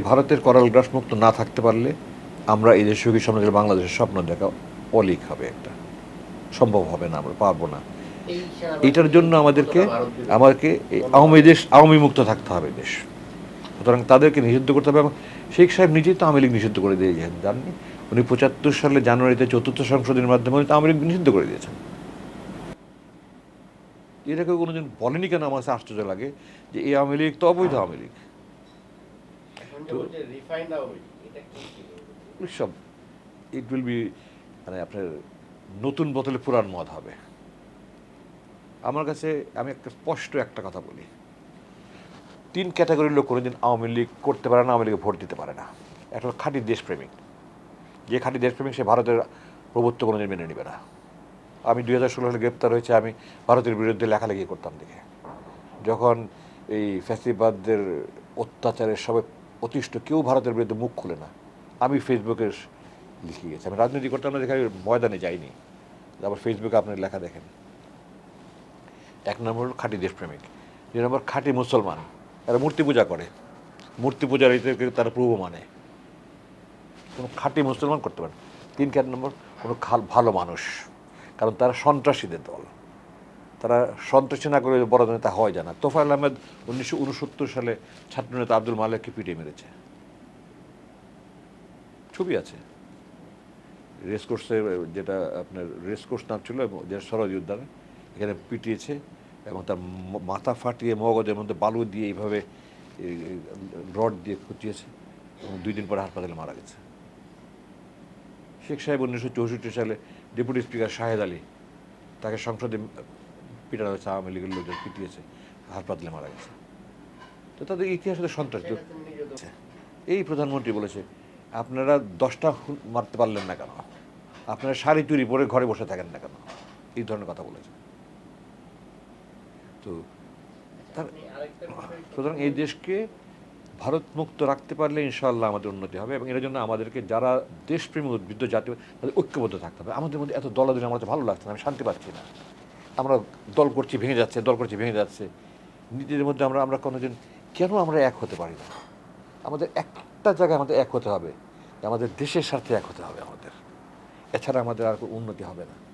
ভারতের করাল গ্রাস মুক্ত না থাকতে পারলে আমরা এই দেশে সুখী সমাজের বাংলাদেশের স্বপ্ন দেখা অলিক হবে একটা। সম্ভব হবে না, আমরা পারব না। এটার জন্য আমাদেরকে আমাদেরকে আওয়ামী দেশ আওয়ামী মুক্ত থাকতে হবে দেশ। সুতরাং তাদেরকে নিষিদ্ধ করতে হবে এবং শেখ সাহেব নিজেই তো আওয়ামী লীগ নিষিদ্ধ করে দিয়েছেন জাননি? উনি পঁচাত্তর সালে জানুয়ারিতে চতুর্থ সংসদের মাধ্যমে উনি তো আওয়ামী লীগ নিষিদ্ধ করে দিয়েছেন। এটা কেউ কোনোদিন বলেনি কেন? আমার আশ্চর্য লাগে যে এই আওয়ামী লীগ তো অবৈধ আওয়ামী লীগ। সব ইট উইল বি মানে আপনার নতুন বোতলে পুরান মদ হবে। আমার কাছে, আমি একটা স্পষ্ট একটা কথা বলি। তিন ক্যাটাগরির লোক কোনোদিন আওয়ামী লীগ করতে পারে না, আওয়ামী লীগে ভোট দিতে পারে না। একটা খাঁটি দেশপ্রেমিক। যে খাঁটি দেশপ্রেমিক, সে ভারতের প্রভুত্ব কোনোদিন মেনে নেবে না। আমি দুই হাজার ষোলো সালে গ্রেপ্তার হয়েছে, আমি ভারতের বিরুদ্ধে লেখালেখি করতাম দেখে। যখন এই ফ্যাসিবাদদের অত্যাচারের সবে অতিষ্ঠ, কেউ ভারতের বিরুদ্ধে মুখ খুলে না। আমি ফেসবুকে লিখে গেছি। আমি রাজনীতি করতাম না, দেখে ময়দানে যাইনি। আবার ফেসবুকে আপনার লেখা দেখেন। এক নম্বর খাঁটি দেশপ্রেমিক। দুই নম্বর খাঁটি মুসলমান। তারা মূর্তি পূজা করে। মূর্তি পূজার ইতে তারা পূর্ব মানে। কোনো খাঁটি মুসলমান করতে পারে তিন, চার নম্বর কোনো খাল ভালো মানুষ। কারণ তারা সন্ত্রাসীদের দল। তারা সন্ত্রাসী না করে বড় নেতা হয় জানা তোফায়েল আহমেদ উনিশশো উনসত্তর সালে ছাত্রনেতা আব্দুল মালিককে পিটিয়ে মেরেছে। ছবি আছে। রেস কোর্সে যেটা আপনার রেস কোর্স নাম ছিল যেটা সরোজ এখানে পিটিয়েছে এবং তার মাথা ফাটিয়ে মগজের মধ্যে বালু দিয়ে এইভাবে রড দিয়ে খুঁচিয়েছে এবং দুই দিন পরে হাসপাতালে মারা গেছে। শেখ সাহেব উনিশশো চৌষট্টি সালে ডেপুটি স্পিকার শাহেদ আলী তাকে সংসদে পিটানো হয়েছে, আওয়ামী লীগের লোকজন পিটিয়েছে হাসপাতালে মারা গেছে। তো তাদের ইতিহাস সন্ত্রাস এই প্রধানমন্ত্রী বলেছে, আপনারা দশটা মারতে পারলেন না কেন? আপনারা শাড়ি চুরি পরে ঘরে বসে থাকেন না কেন? এই ধরনের কথা বলেছে। তো তার সুতরাং এই দেশকে ভারত মুক্ত রাখতে পারলে ইনশাআল্লাহ আমাদের উন্নতি হবে এবং এর জন্য আমাদেরকে যারা দেশপ্রেমী, উদ্বৃত্ত জাতীয় তাদের ঐক্যবদ্ধ থাকতে হবে। আমাদের মধ্যে এত দলাদলি আমার ভালো লাগছে না, আমি শান্তি পাচ্ছি না। আমরা দল করছি, ভেঙে যাচ্ছে, দল করছি, ভেঙে যাচ্ছে। নিজেদের মধ্যে আমরা আমরা কোনোদিন, কেন আমরা এক হতে পারি না? আমাদের একটা জায়গায় আমাদের এক হতে হবে। আমাদের দেশের স্বার্থে এক হতে হবে আমাদের। এছাড়া আমাদের আর উন্নতি হবে না।